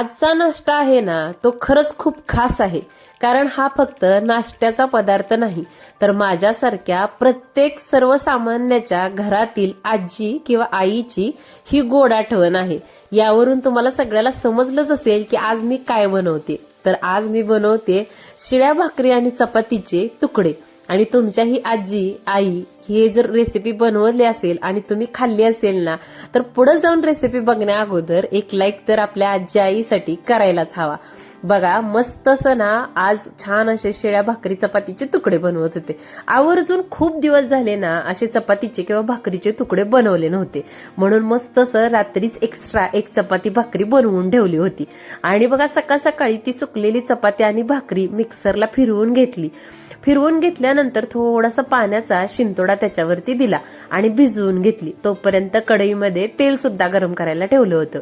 आजचा नाश्ता आहे ना तो खरंच खूप खास आहे. कारण हा फक्त नाश्त्याचा पदार्थ नाही तर माझ्यासारख्या प्रत्येक सर्वसामान्याच्या घरातील आजी किंवा आईची ही गोड आठवण आहे. यावरून तुम्हाला सगळ्याला समजलंच असेल की आज मी काय बनवते. तर आज मी बनवते शिळ्या भाकरी आणि चपातीचे तुकडे. आणि तुमच्या ही आजी आई हे जर रेसिपी बनवली असेल आणि तुम्ही खाल्ली असेल ना तर पुढे जाऊन रेसिपी बघण्या अगोदर एक लाईक तर आपल्या आजी आईसाठी करायलाच हवा. बघा मस्त असं ना आज छान असे शेळ्या भाकरी चपातीचे तुकडे बनवत होते. आवर्जून खूप दिवस झाले ना असे चपातीचे किंवा भाकरीचे तुकडे बनवले नव्हते. म्हणून मस्त असं रात्रीच एक्स्ट्रा एक चपाती भाकरी बनवून ठेवली होती. आणि बघा सकाळ सकाळी ती सुकलेली चपाती आणि भाकरी मिक्सरला फिरवून घेतली. फिरवून घेतल्यानंतर थोडासा पाण्याचा शिंतोडा त्याच्यावरती दिला आणि भिजवून घेतली. तोपर्यंत कढईमध्ये तेल सुद्धा गरम करायला ठेवलं होतं.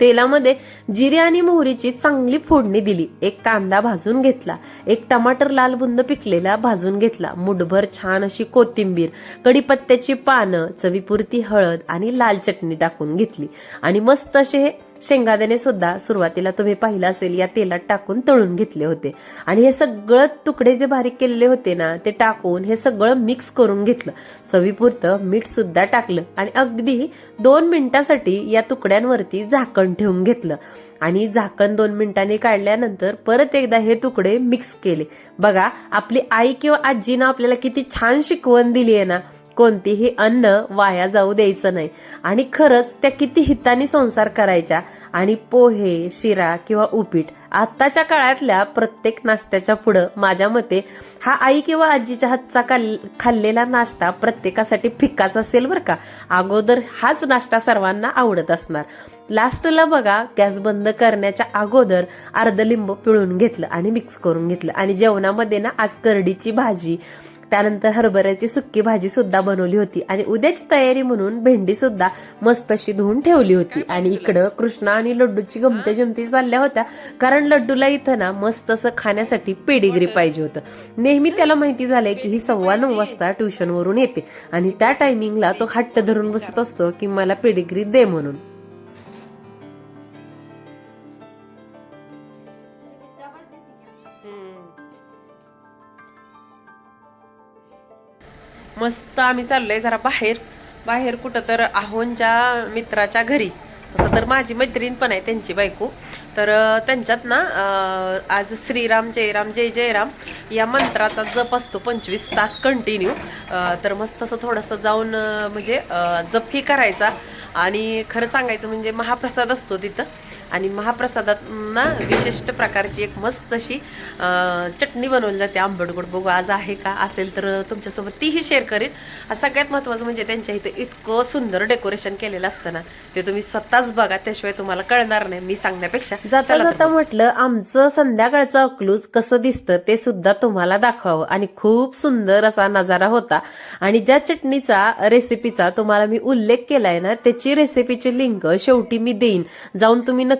तेलामध्ये जिरे आणि मोहरीची चांगली फोडणी दिली. एक कांदा भाजून घेतला. एक टमाटर लाल बुंद पिकलेला भाजून घेतला. मुठभर छान अशी कोथिंबीर कडीपत्त्याची पानं चवीपुरती हळद आणि लाल चटणी टाकून घेतली. आणि मस्त असे हे शेंगादाणे सुद्धा सुरुवातीला तुम्ही पाहिलं असेल या तेलात टाकून तळून घेतले होते. आणि हे सगळं तुकडे जे बारीक केलेले होते ना ते टाकून हे सगळं मिक्स करून घेतलं. चवीपुरतं मीठ सुद्धा टाकलं आणि अगदी दोन मिनिटासाठी या तुकड्यांवरती झाकण ठेवून घेतलं. आणि झाकण दोन मिनिटांनी काढल्यानंतर परत एकदा हे तुकडे मिक्स केले. बघा आपली आई किंवा आजीनं आपल्याला किती छान शिकवण दिली आहे ना कोणतीही अन्न वाया जाऊ द्यायचं नाही. आणि खरंच त्या किती हिताने संसार करायच्या. आणि पोहे शिरा किंवा उपीट आत्ताच्या काळातल्या प्रत्येक नाश्त्याच्या पुढं माझ्या मते हा आई किंवा आजीच्या हातचा काल- खाल्लेला नाश्ता प्रत्येकासाठी फिक्काच असेल बरं का. अगोदर हाच नाश्ता सर्वांना आवडत असणार. लास्टला बघा गॅस बंद करण्याच्या अगोदर अर्ध लिंब पिळून घेतलं आणि मिक्स करून घेतलं. आणि जेवणामध्ये ना आज करडीची भाजी त्यानंतर हरभऱ्याची सुक्की भाजी सुद्धा बनवली होती. आणि उद्याची तयारी म्हणून भेंडी सुद्धा मस्त अशी धुवून ठेवली होती. आणि इकडं कृष्णा आणि लड्डूची गमती जमती चालल्या होत्या. कारण लड्डूला इथं ना मस्त असं खाण्यासाठी पेडिग्री पाहिजे होतं. नेहमी त्याला माहिती झालंय की ही सव्वा नऊ वाजता ट्युशन वरून येते. आणि त्या टायमिंगला तो हट्ट धरून बसत असतो की मला पेडिग्री दे म्हणून. मस्त आम्ही चाललोय जरा बाहेर. बाहेर कुठं तर आहोंच्या मित्राच्या घरी. तसं तर माझी मैत्रीण पण आहे त्यांची बायको. तर त्यांच्यात ना आज श्रीराम जयराम जय जयराम या मंत्राचा जप असतो पंचवीस तास कंटिन्यू तर मस्त असं थोडंसं जाऊन म्हणजे जपही करायचा. आणि खरं सांगायचं म्हणजे महाप्रसाद असतो तिथं. आणि महाप्रसादात ना विशिष्ट प्रकारची एक मस्त अशी चटणी बनवली जाते. आंबट गोड बघू आज आहे का असेल तर तुमच्यासोबत तीही शेअर करेन. सगळ्यात महत्त्वाचं म्हणजे त्यांच्या इथे इतकं सुंदर डेकोरेशन केलेलं असतं ना ते तुम्ही स्वतःच बघा त्याशिवाय तुम्हाला कळणार नाही मी सांगण्यापेक्षा. जाता जाता म्हटलं आमचं संध्याकाळचं अकलूज कसं दिसतं ते सुद्धा तुम्हाला दाखवावं. आणि खूप सुंदर असा नजारा होता. आणि ज्या चटणीचा रेसिपीचा तुम्हाला मी उल्लेख केलाय ना त्याची रेसिपीची लिंक शेवटी मी देईन. जाऊन तुम्ही नक्की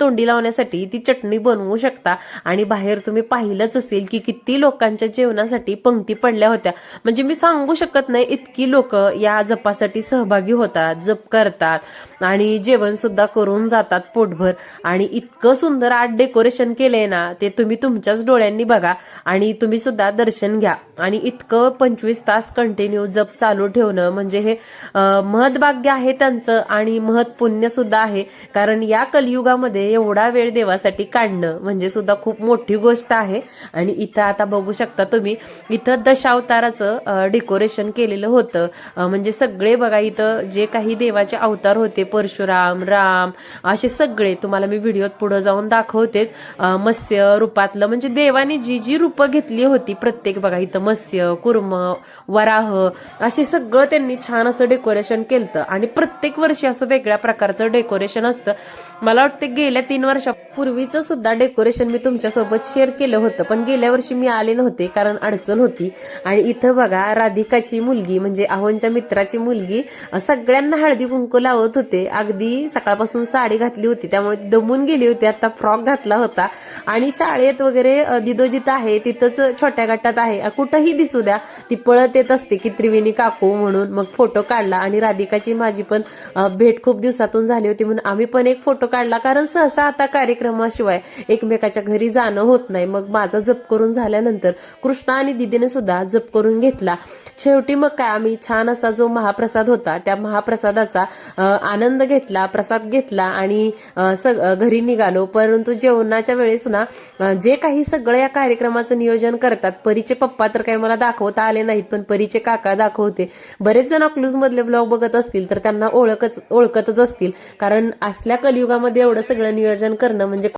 तोंडी लावण्यासाठी ती चटणी बनवू शकता. आणि बाहेर तुम्ही पाहिलंच असेल की किती लोकांच्या जेवणासाठी पंक्ती पडल्या होत्या. म्हणजे मी सांगू शकत नाही इतकी लोक या जपासाठी सहभागी होतात जप करतात आणि जेवण सुद्धा करून जातात पोटभर. आणि इतकं सुंदर आर्ट डेकोरेशन केलंय ना ते तुम्ही तुमच्याच डोळ्यांनी बघा आणि तुम्ही सुद्धा दर्शन घ्या. आणि इतकं पंचवीस तास कंटिन्यू जप चालू ठेवणं म्हणजे हे अं, महत्भाग्य आहे त्यांचं आणि महत पुण्य सुद्धा आहे. कारण या कलियुगामध्ये एवढा वेळ देवासाठी काढणं म्हणजे सुद्धा खूप मोठी गोष्ट आहे. आणि इथं आता बघू शकता तुम्ही इथं दशावताराचं डेकोरेशन केलेलं होतं. म्हणजे सगळे बघा इथं जे काही देवाचे अवतार होते परशुराम राम असे सगळे तुम्हाला मी व्हिडिओत पुढे जाऊन दाखवतेच. मत्स्य रूपातलं म्हणजे देवाने जी जी रूपं घेतली होती प्रत्येक बघा इथं मत्स्य कुर्म वराह असे सगळं त्यांनी छान असं डेकोरेशन केलं आणि प्रत्येक वर्षी असं वेगळ्या प्रकारचं डेकोरेशन असतं. मला वाटतं गेल्या तीन वर्षापूर्वीचं सुद्धा डेकोरेशन मी तुमच्यासोबत शेअर केलं होतं. पण गेल्या वर्षी मी आले नव्हते कारण अडचण होती. आणि इथं बघा राधिकाची मुलगी म्हणजे आहोनच्या मित्राची मुलगी सगळ्यांना हळदी कुंकू लावत होते. अगदी सकाळपासून साडी घातली होती त्यामुळे दमून गेली होती. आता फ्रॉक घातला होता. आणि शाळेत वगैरे दिदोजीत दिदो जिथं आहे तिथंच छोट्या गटात आहे. कुठंही दिसू द्या ती पळत येत असते की त्रिवेणी काकू म्हणून मग फोटो काढला. आणि राधिकाची माझी पण भेट खूप दिवसातून झाली होती म्हणून आम्ही पण एक फोटो काढला. कारण सहसा आता कार्यक्रमाशिवाय एकमेकाच्या घरी जाणं होत नाही. मग माझा जप करून झाल्यानंतर कृष्णा आणि दिदीने सुद्धा जप करून घेतला. शेवटी मग काय आम्ही छान असा जो महाप्रसाद होता त्या महाप्रसादाचा आनंद घेतला प्रसाद घेतला आणि सग- घरी निघालो. परंतु जेवणाच्या वेळेस ना जे काही सगळं या कार्यक्रमाचं नियोजन करतात परीचे पप्पा तर काही मला दाखवता आले नाहीत पण परीचे काका दाखवते. बरेच जण अकलूज मधले ब्लॉग बघत असतील तर त्यांना ओळखच ओळखतच असतील. कारण असल्या कलियुगामध्ये एवढं सगळं नियोजन करणं म्हणजे